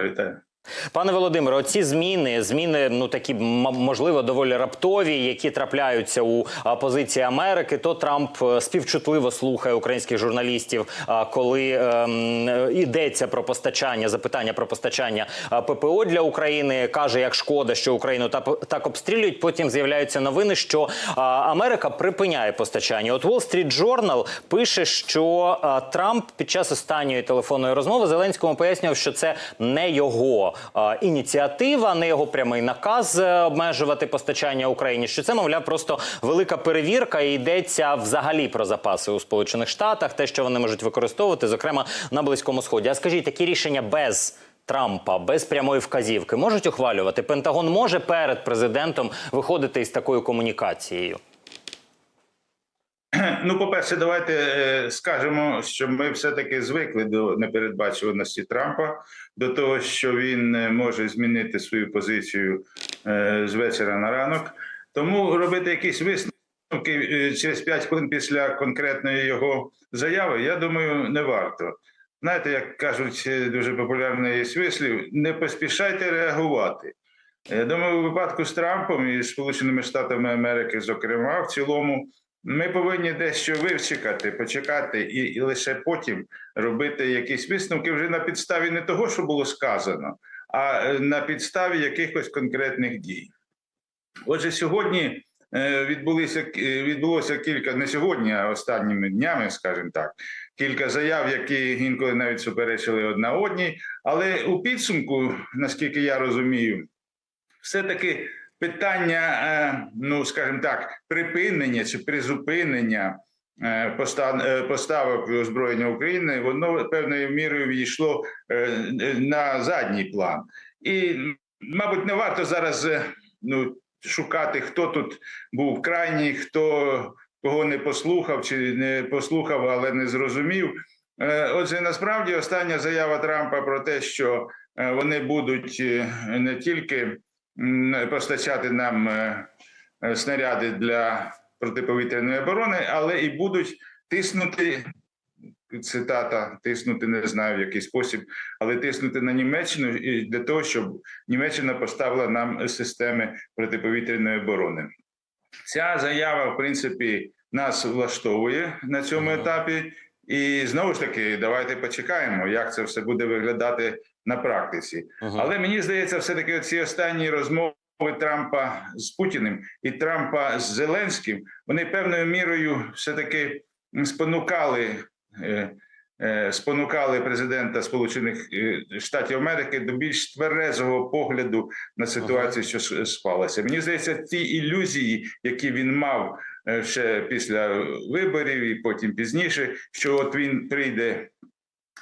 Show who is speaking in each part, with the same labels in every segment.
Speaker 1: Eita.
Speaker 2: Пане Володимире, оці зміни, зміни, ну такі можливо доволі раптові, які трапляються у позиції Америки. То Трамп е, співчутливо слухає українських журналістів, коли ем, йдеться про постачання, запитання про постачання ППО для України. каже, як шкода, що Україну так обстрілюють. Потім з'являються новини, що Америка припиняє постачання. От Wall Street Journal пише, що Трамп під час останньої телефонної розмови Зеленському пояснював, що це не його а, ініціатива, не його прямий наказ е, обмежувати постачання Україні. Що це, мовляв, просто велика перевірка і йдеться взагалі про запаси у Сполучених Штатах, те, що вони можуть використовувати, зокрема на Близькому Сході. А скажіть, такі рішення без. Трампа без прямої вказівки можуть ухвалювати. Пентагон може перед президентом виходити із такою комунікацією.
Speaker 1: Ну, по-перше, давайте е, скажемо, що ми все-таки звикли до непередбачуваності Трампа, до того, що він е, може змінити свою позицію е, з вечора на ранок. Тому робити якісь висновки через 5 хвилин після конкретної його заяви, я думаю, не варто. Знаєте, як кажуть, дуже популярний є вислів, не поспішайте реагувати. Я думаю, у випадку з Трампом і Сполученими Штатами Америки, зокрема, в цілому, ми повинні дещо вивчекати, почекати, і, і лише потім робити якісь висновки вже на підставі не того, що було сказано, а е, на підставі якихось конкретних дій. Отже, сьогодні е, відбулися е, відбулося кілька не сьогодні, а останніми днями, скажімо так, кілька заяв, які інколи навіть суперечили одна одній. Але у підсумку, наскільки я розумію, все-таки питання, е, ну скажімо так, припинення чи призупинення е, е, поставок озброєння України, воно певною мірою війшло на задній план. І, мабуть, не варто зараз ну, шукати, хто тут був крайній, хто кого не послухав чи не послухав, але не зрозумів. Отже, насправді остання заява Трампа про те, що вони будуть не тільки постачати нам е, е, снаряди для протиповітряної оборони, але і будуть тиснути. Цитата тиснути не знаю в який спосіб, але тиснути на Німеччину і для того, щоб Німеччина поставила нам системи протиповітряної оборони. Ця заява, в принципі, нас влаштовує на цьому етапі. І знову ж таки, давайте почекаємо, як це все буде виглядати на практиці. Але мені здається, все-таки ці останні розмови Трампа з Путіним і Трампа з Зеленським вони певною мірою все-таки спонукали. Е, Спонукали президента Сполучених е, Штатів Америки до більш тверезого погляду на ситуацію, що склалася. Мені здається, ті ілюзії, які він мав е, ще після виборів, і потім пізніше, що от він прийде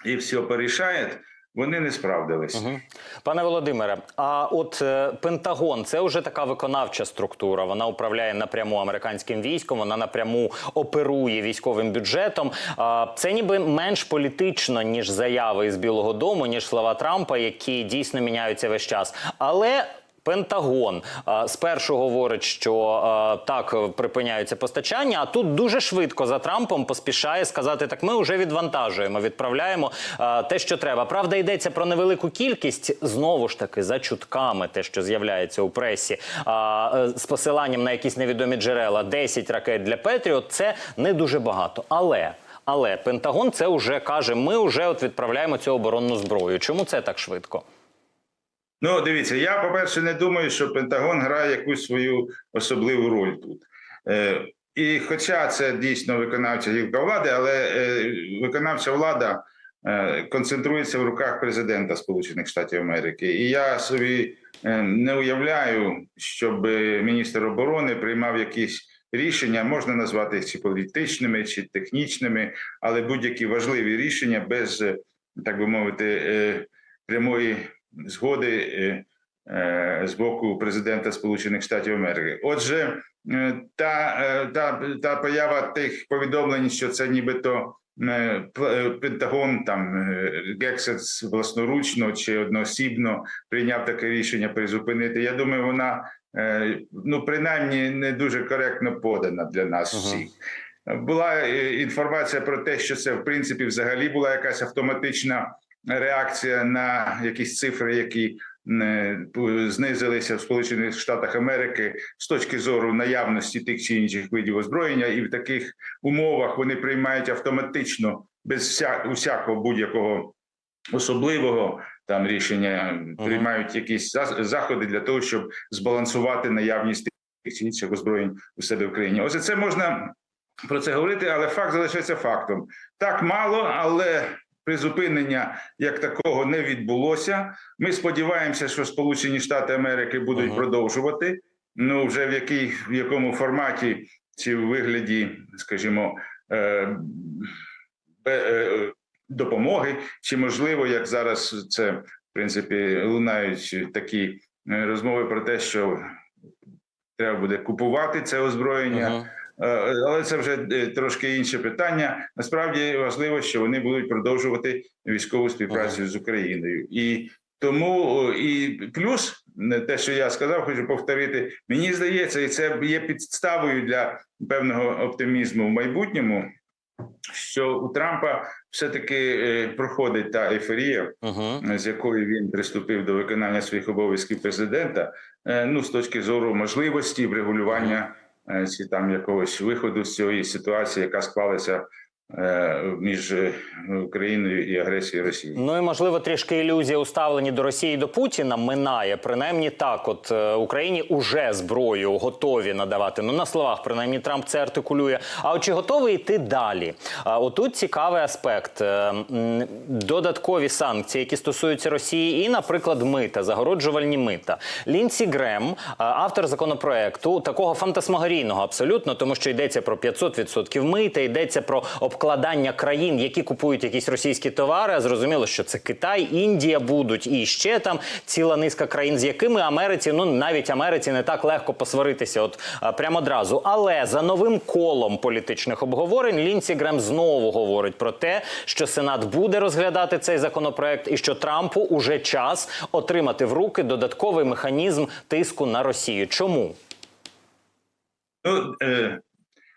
Speaker 1: і все порішає, вони не справдились.
Speaker 2: Угу. Пане Володимире, а от е, Пентагон це вже така виконавча структура. Вона управляє напряму американським військом, вона напряму оперує військовим бюджетом. А, це ніби менш політично, ніж заяви із Білого Дому, ніж слова Трампа, які дійсно міняються весь час. Але Пентагон спершу говорить, що так е, припиняються постачання, а тут дуже швидко за Трампом поспішає сказати: так ми вже відвантажуємо, відправляємо те, що треба. Правда, йдеться про невелику кількість знову ж таки за чутками, те, що з'являється у пресі, е, з посиланням на якісь невідомі джерела, 10 ракет для Петріот. Це не дуже багато, але. Але Пентагон це вже каже: ми вже от відправляємо цю оборонну зброю. Чому це так швидко?
Speaker 1: Ну, дивіться, я, по-перше, не думаю, що Пентагон грає якусь свою особливу роль тут. Е, і хоча це дійсно виконавча гілка влади, але е, виконавча влада е, концентрується в руках президента Сполучених Штатів Америки. І я собі е, не уявляю, щоб міністр оборони приймав якісь рішення, можна назвати чи політичними, чи технічними, але будь-які важливі рішення без, так би мовити, е, прямої згоди е, е, з боку президента Сполучених Штатів Америки. Отже, е, та, та, та поява тих повідомлень, що це нібито Пентагон там Гексет власноручно чи одноосібно прийняв таке рішення призупинити. Я думаю, вона ну принаймні не дуже коректно подана для нас
Speaker 2: Ага.
Speaker 1: всіх. Була інформація про те, що це в принципі взагалі була якась автоматична реакція на якісь цифри, які е, знизилися в Сполучених Штатах Америки з точки зору наявності тих чи інших видів озброєння, і в таких умовах вони приймають автоматично без вся, усякого будь-якого особливого там рішення, приймають якісь заходи для того, щоб збалансувати наявність тих чи інших озброєнь у себе в країні. Ось це можна про це говорити, але факт залишається фактом. Так мало, але призупинення як такого не відбулося. Ми сподіваємося, що Сполучені Штати Америки будуть
Speaker 2: Ага.
Speaker 1: продовжувати. Ну вже в який в якому форматі чи в вигляді, скажімо, е, е, допомоги, чи можливо, як зараз це в принципі лунають такі е, розмови про те, що треба буде купувати це озброєння.
Speaker 2: Мгм.
Speaker 1: Е, Але це вже е, трошки інше питання. Насправді важливо, що вони будуть продовжувати військову співпрацю з Україною, і тому і плюс те, що я сказав, хочу повторити. Мені здається, і це є підставою для певного оптимізму в майбутньому. Що у Трампа все-таки е, проходить та ейфорія,
Speaker 2: Мгм.
Speaker 1: з якою він приступив до виконання своїх обов'язків президента, ну з точки зору можливості врегулювання чи там якогось виходу з цієї ситуації, яка склалася е, між е, Україною і агресією Росії.
Speaker 2: Ну і можливо трішки ілюзія у ставленні до Росії до Путіна минає. Принаймні так, от е, Україні уже зброю готові надавати. Ну на словах, принаймні Трамп це артикулює. А от чи готовий йти далі? А отут цікавий аспект: Е, додаткові санкції, які стосуються Росії, і, наприклад, мита, загороджувальні мита. Лінсі Грем, е, автор законопроекту, такого фантасмагорійного абсолютно, тому що йдеться про 500% мита, йдеться про обкладання країн, які купують якісь російські товари. А Зрозуміло, що це Китай, Індія будуть і ще там ціла низка країн, з якими Америці, ну навіть Америці не так легко посваритися, от прямо одразу. Але за новим колом політичних обговорень Лінсі Грем знову говорить про те, що Сенат буде розглядати цей законопроект, і що Трампу уже час отримати в руки додатковий механізм тиску на Росію. Чому?
Speaker 1: Ну, е,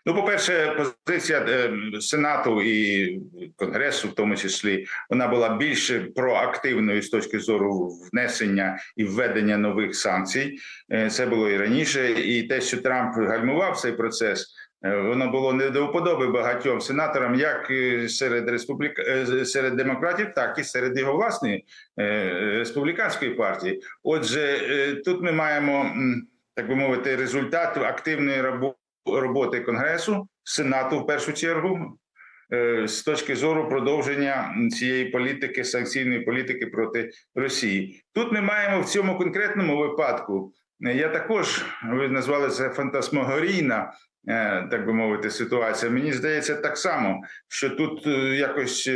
Speaker 1: ну, по-перше, позиція е, Сенату і Конгресу, в тому числі, вона була більш проактивною з точки зору внесення і введення нових санкцій. Е, це було і раніше, і те, що Трамп гальмував цей процес. е, Воно було не до вподоби багатьом сенаторам, як серед республік... серед демократів, так і серед його власної республіканської партії. Отже, тут ми маємо так би мовити, результат активної рабо- роботи Конгресу, Сенату в першу чергу, е, з точки зору продовження цієї політики, санкційної політики проти Росії. Тут ми маємо в цьому конкретному випадку. е, Я також ви назвали це фантасмагорійна, е, так би мовити, ситуація. Мені здається, так само, що тут якось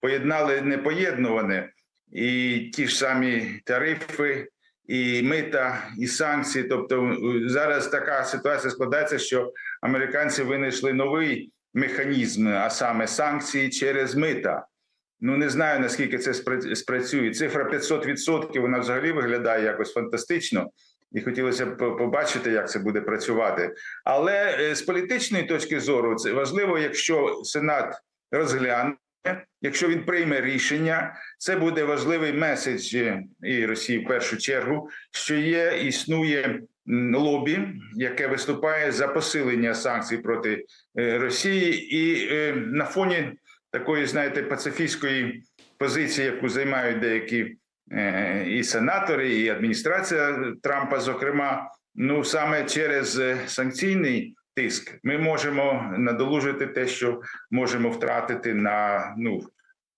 Speaker 1: поєднали непоєднуване і ті ж самі тарифи, і мита, і санкції. Тобто е, зараз така ситуація складається, що американці винайшли новий механізм, а саме санкції через мита. Ну не знаю наскільки це спра- спрацює. Цифра 500% вона взагалі виглядає якось фантастично, і хотілося б побачити, як це буде працювати. Але е, з політичної точки зору це важливо, якщо Сенат розгляне. Якщо він прийме рішення, це буде важливий меседж е, і Росії в першу чергу, що є існує лобі, яке виступає за посилення санкцій проти е, Росії, і е, на фоні такої, знаєте, пацифістської позиції, яку займають деякі і сенатори, і адміністрація Трампа, зокрема, ну саме через санкційний тиск ми можемо надолужити те, що можемо втратити на ну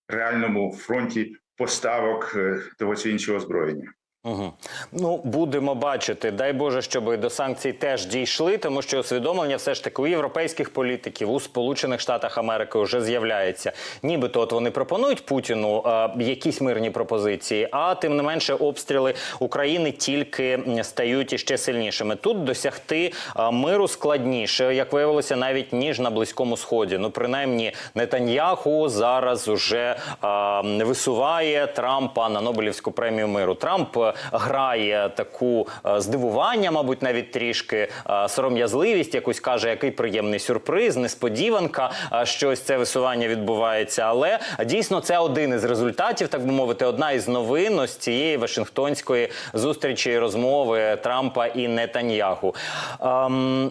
Speaker 1: реальному фронті поставок е, того чи іншого озброєння.
Speaker 2: Угу. Ну будемо бачити. Дай Боже, щоб до санкцій теж дійшли, тому що усвідомлення все ж таки у європейських політиків у Сполучених Штатах Америки вже з'являється. Нібито от вони пропонують Путіну е, якісь мирні пропозиції, а тим не менше обстріли України тільки стають іще сильнішими. Тут досягти е, миру складніше, як виявилося, навіть ніж на близькому сході. Ну принаймні Нетаньяху зараз уже е, висуває Трампа на Нобелівську премію миру. Трамп е, грає таку е, здивування, мабуть, навіть трішки е, сором'язливість, якусь каже, який приємний сюрприз, несподіванка, е, що ось це висування відбувається. Але дійсно це один із результатів, так би мовити, одна із новин ось цієї Вашингтонської зустрічі розмови Трампа і Нетаньягу. Ем,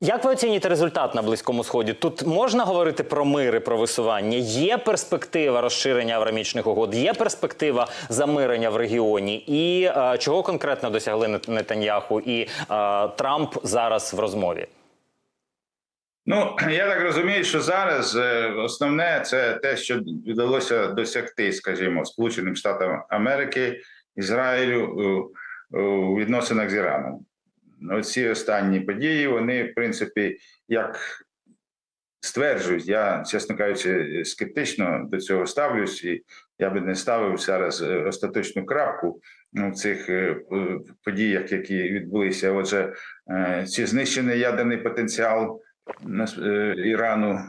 Speaker 2: як ви оцінюєте результат на Близькому Сході? Тут можна говорити про мир і про висування? Є перспектива розширення аврамічних угод, є перспектива замирення в регіоні. І е, чого конкретно досягли Нетаньяху і е, Трамп зараз в розмові?
Speaker 1: Ну, я так розумію, що зараз е, основне це те, що вдалося досягти, скажімо, Сполученим Штатам Америки, Ізраїлю у відносинах з Іраном. Оці останні події, вони, в принципі, як стверджують, я, чесно кажучи, скептично до цього ставлюсь, і я би не ставив зараз е, остаточну крапку ну, в цих е, подіях, які відбулися. Отже, ці чи знищений ядерний потенціал е, Ірану,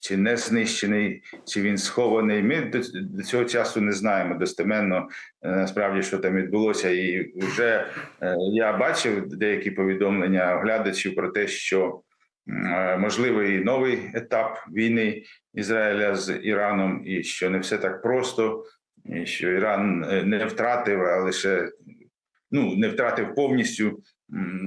Speaker 1: чи не знищений, чи він схований. Ми до, цього часу не знаємо достеменно е, насправді, що там відбулося. І вже е, я бачив деякі повідомлення оглядачів про те, що е, можливий новий етап війни Ізраїля з Іраном, і що не все так просто, і що Іран не втратив, а лише ну не втратив повністю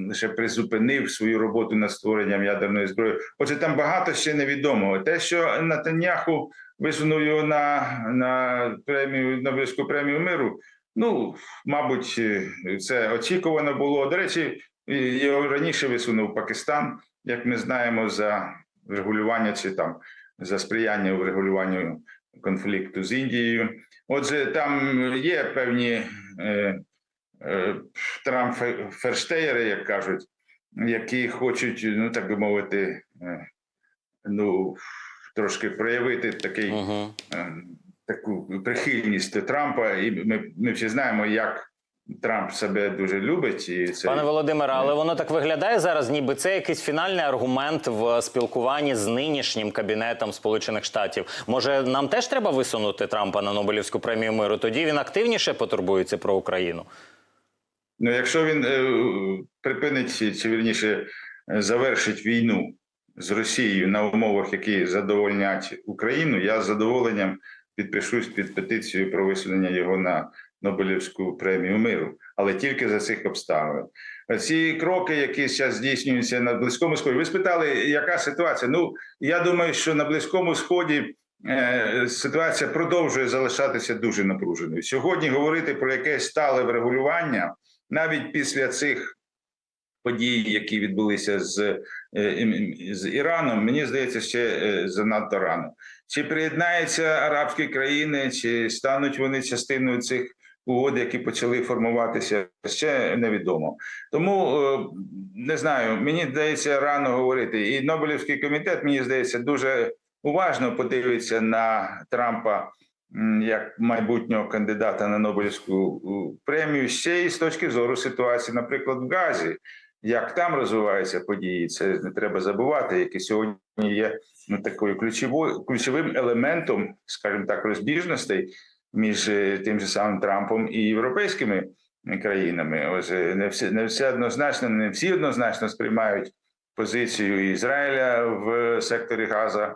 Speaker 1: лише призупинив свою роботу над створенням ядерної зброї. Отже, там багато ще невідомого. Те, що Натаньяху висунув його на, на премію Нобелівську премію миру. Ну, мабуть, е, це очікувано було. До речі, його раніше висунув Пакистан, як ми знаємо, за регулювання чи там за сприяння в регулюванні конфлікту з Індією. Отже, там є певні е, Трамп ферштеєри, як кажуть, які хочуть, ну так би мовити, е, ну трошки проявити такий
Speaker 2: Угу.
Speaker 1: е, таку прихильність Трампа, і ми, ми всі знаємо, як Трамп себе дуже любить, і це
Speaker 2: Пане Володимире, але воно так виглядає зараз, ніби це якийсь фінальний аргумент в спілкуванні з нинішнім кабінетом Сполучених Штатів. Може, нам теж треба висунути Трампа на Нобелівську премію миру? Тоді він активніше потурбується про Україну.
Speaker 1: Ну, якщо він е, припинить чи, вірніше е, завершить війну з Росією на умовах, які задовольнять Україну, я з задоволенням підпишусь під петицію про висунення його на Нобелівську премію миру, але тільки за цих обставин. Ці кроки, які зараз здійснюються на близькому сході. Ви спитали, яка ситуація? Ну я думаю, що на близькому сході е, ситуація продовжує залишатися дуже напруженою. Сьогодні говорити про якесь стале врегулювання навіть після цих подій, які відбулися з, е, з Іраном, мені здається, ще е, занадто рано. Чи приєднаються арабські країни, чи стануть вони частиною цих угод, які почали формуватися, ще невідомо. Тому е, не знаю, мені здається рано говорити. І Нобелівський комітет, мені здається, дуже уважно подивиться на Трампа як майбутнього кандидата на Нобелівську премію ще і з точки зору ситуації, наприклад, в Газі. Як там розвиваються події, це не треба забувати, які сьогодні є ну, такою ключовою ключовим елементом, скажімо так, розбіжностей між е, тим же самим Трампом і європейськими країнами. Ось е, не всі не все однозначно, не всі однозначно сприймають позицію Ізраїля в секторі Газа.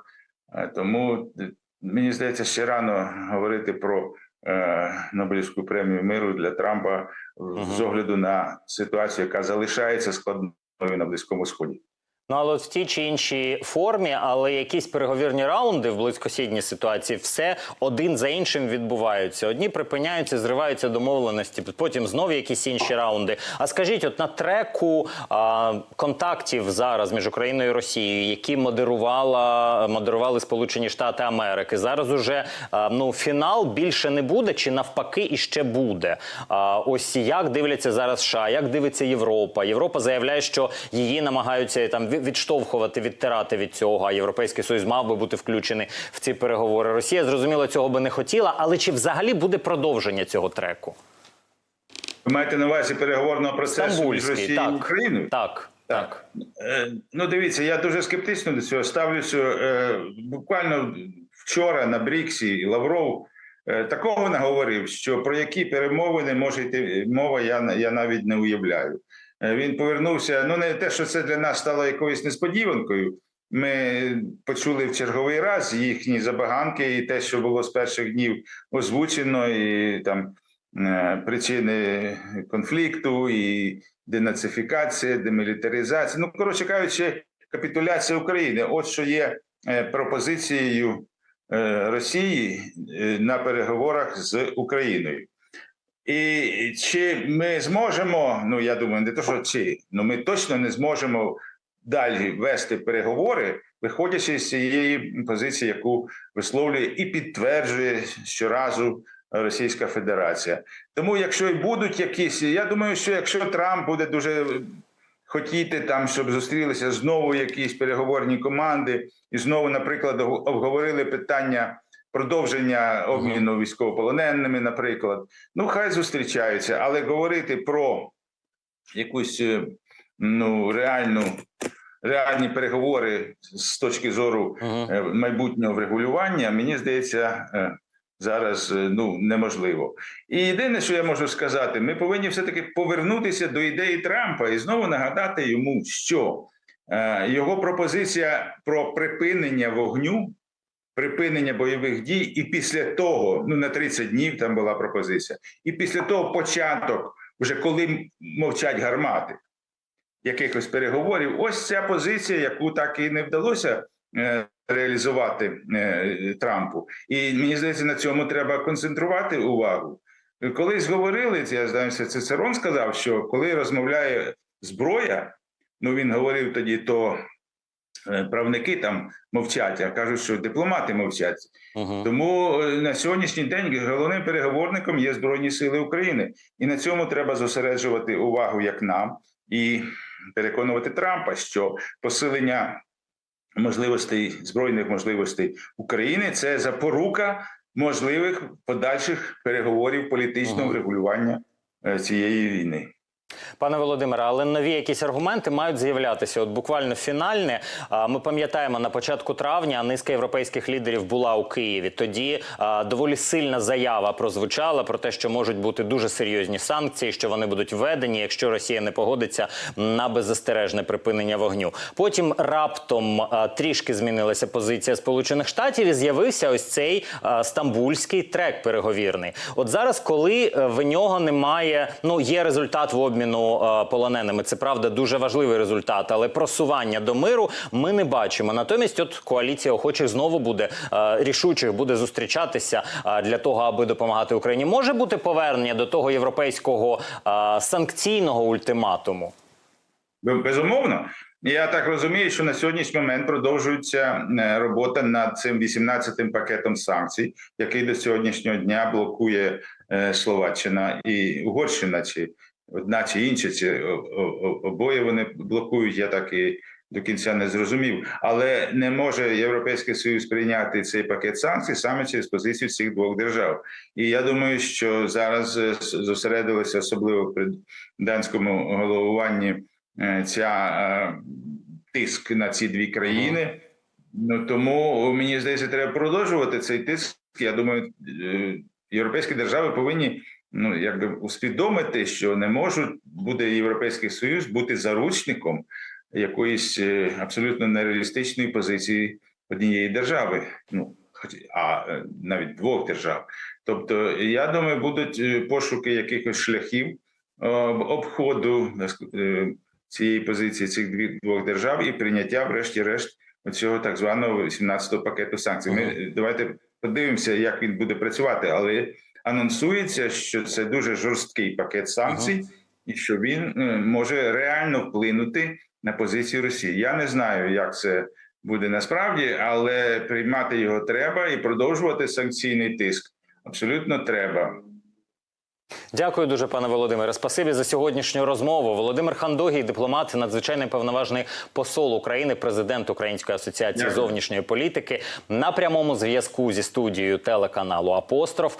Speaker 1: Е, Тому е, мені здається, ще рано говорити про е, Нобелівську премію миру для Трампа
Speaker 2: Мгм.
Speaker 1: з огляду на ситуацію, яка залишається складною на близькому сході.
Speaker 2: Ну, але в тій чи іншій формі, але якісь переговірні раунди в близькосхідній ситуації все один за іншим відбуваються. Одні припиняються, зриваються домовленості, потім знову якісь інші раунди. А скажіть, от на треку а, контактів зараз між Україною і Росією, які модерувала модерували Сполучені Штати Америки, зараз уже а, ну фінал більше не буде, чи навпаки іще буде. А, ось як дивляться зараз США, як дивиться Європа. Європа заявляє, що її намагаються там відштовхувати, відтирати від цього. А європейський союз мав би бути включений в ці переговори. Росія зрозуміло цього би не хотіла, але чи взагалі буде продовження цього треку?
Speaker 1: Ви маєте на увазі переговорного процесу між
Speaker 2: Стамбульський,
Speaker 1: Росією і
Speaker 2: так.
Speaker 1: Україною?
Speaker 2: Так, так.
Speaker 1: Е, Ну, дивіться, я дуже скептично до цього ставлюся. Е, Буквально вчора на Бріксі Лавров е, такого наговорив, що про які перемовини може йти мова, я, я навіть не уявляю. Е, Він повернувся. Ну, не те, що це для нас стало якоюсь несподіванкою. Ми почули в черговий раз їхні забаганки, і те, що було з перших днів озвучено, і там е, причини конфлікту, і денацифікація, демілітаризація. Ну, коротше кажучи, капітуляція України. От що є е, пропозицією Росії на переговорах з Україною. І чи ми зможемо, ну я думаю, не то, що чи, ну ми точно не зможемо далі вести переговори, виходячи з цієї позиції, яку висловлює і підтверджує щоразу Російська Федерація. Тому, якщо і будуть якісь, я думаю, що якщо Трамп буде дуже хотіти там, щоб зустрілися знову якісь переговорні команди, і знову, наприклад, обговорили питання продовження обміну військовополоненими, наприклад, ну хай зустрічаються, але говорити про якусь е, ну реальну. Реальні переговори з точки зору е, майбутнього врегулювання, мені здається, е, зараз ну неможливо. І єдине, що я можу сказати, ми повинні все-таки повернутися до ідеї Трампа і знову нагадати йому, що його пропозиція про припинення вогню, припинення бойових дій, і після того, ну на 30 днів там була пропозиція, і після того початок, вже коли мовчать гармати якихось переговорів. Ось ця позиція, яку так і не вдалося е, реалізувати е, Трампу. І мені здається, на цьому треба концентрувати увагу. Колись говорили, я знаю, що Цицерон сказав, що коли розмовляє зброя, ну він говорив тоді, то правники там мовчать, а кажуть, що дипломати мовчать.
Speaker 2: Мгм.
Speaker 1: Тому е, на сьогоднішній день головним переговорником є Збройні Сили України, і на цьому треба зосереджувати увагу як нам і переконувати Трампа, що посилення можливостей збройних можливостей України це запорука можливих подальших переговорів політичного
Speaker 2: Мгм.
Speaker 1: врегулювання е, цієї війни.
Speaker 2: Пане Володимире, але нові якісь аргументи мають з'являтися. От буквально фінальне. Ми пам'ятаємо, на початку травня низка європейських лідерів була у Києві. Тоді доволі сильна заява прозвучала про те, що можуть бути дуже серйозні санкції, що вони будуть введені, якщо Росія не погодиться на беззастережне припинення вогню. Потім раптом трішки змінилася позиція Сполучених Штатів і з'явився ось цей стамбульський трек переговірний. От зараз, коли е, в нього немає, ну є результат в обміну е, полоненими. Це правда дуже важливий результат, але просування до миру ми не бачимо. Натомість, от коаліція охочих знову буде е, рішучих буде зустрічатися е, для того, аби допомагати Україні. Може бути повернення до того європейського санкційного ультиматуму.
Speaker 1: Безумовно, я так розумію, що на сьогоднішній момент продовжується робота над цим 18-тим пакетом санкцій, який до сьогоднішнього дня блокує Словаччина і Угорщина, чи одна чи інша, чи обоє вони блокують. Я так і до кінця не зрозумів. Але не може Європейський Союз прийняти цей пакет санкцій саме через позицію цих двох держав. І я думаю, що зараз е, зосередилися особливо при данському головуванні е, ця е, тиск на ці дві країни. Ну тому мені здається, треба продовжувати цей тиск. Я думаю, європейські держави повинні ну якби усвідомити, що не можуть буде Європейський Союз бути заручником якоїсь е, абсолютно нереалістичної позиції однієї держави. Ну хоч а е, навіть двох держав. Тобто, я думаю, будуть е, пошуки якихось шляхів обходу цієї позиції цих двох держав і прийняття, врешті-решт, цього так званого 18-го пакету санкцій. Ми давайте подивимося, як він буде працювати, але анонсується, що це дуже жорсткий пакет санкцій, і що він е, може реально вплинути на позицію Росії. Я не знаю, як це буде насправді, але приймати його треба і продовжувати санкційний тиск. Абсолютно треба.
Speaker 2: Дякую дуже, пане Володимире. Спасибі за сьогоднішню розмову. Володимир Хандогій, дипломат, надзвичайний повноважний посол України, президент Української асоціації
Speaker 1: Дякую.
Speaker 2: зовнішньої політики, на прямому зв'язку зі студією телеканалу Апостроф.